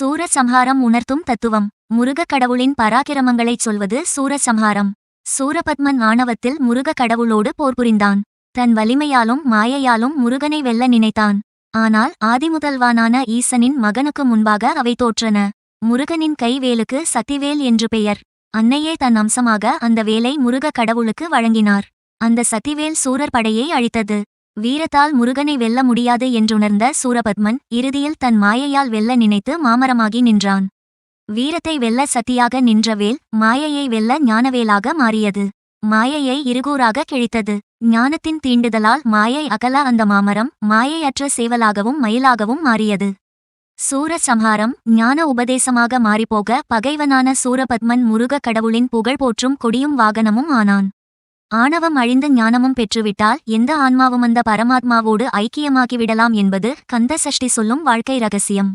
சூரசம்ஹாரம் உணர்த்தும் தத்துவம். முருகக் கடவுளின் பராக்கிரமங்களைச் சொல்வது சூரசம்ஹாரம். சூரபத்மன் ஆணவத்தில் முருக கடவுளோடு போர் புரிந்தான் தன் வலிமையாலும் மாயையாலும் முருகனை வெல்ல நினைத்தான். ஆனால் ஆதிமுதல்வானான ஈசனின் மகனுக்கு முன்பாக அவை தோற்றன. முருகனின் கைவேலுக்கு சத்திவேல் என்று பெயர். அன்னையே தன் அம்சமாக அந்த வேலை முருக கடவுளுக்கு வழங்கினார். அந்த சத்திவேல் சூரர் படையை அழித்தது. வீரத்தால் முருகனை வெல்ல முடியாது என்றுணர்ந்த சூரபத்மன் இறுதியில் தன் மாயையால் வெல்ல நினைத்து மாமரமாகி நின்றான். வீரத்தை வெல்ல சத்தியாக நின்ற வேல் மாயையை வெல்ல ஞானவேலாக மாறியது. மாயையை இருகூறாக கிழித்தது. ஞானத்தின் தீண்டுதலால் மாயை அகல அந்த மாமரம் மாயையற்ற சேவலாகவும் மயிலாகவும் மாறியது. சூரசம்ஹாரம் ஞான உபதேசமாக மாறிப்போக பகைவனான சூரபத்மன் முருக கடவுளின் புகழ் போற்றும் கொடியும் வாகனமும் ஆனான். ஆணவம் அழிந்து ஞானமும் பெற்றுவிட்டால் எந்த ஆன்மாவும் அந்த பரமாத்மாவோடு ஐக்கியமாகிவிடலாம் என்பது கந்த சஷ்டி சொல்லும் வாழ்க்கை ரகசியம்.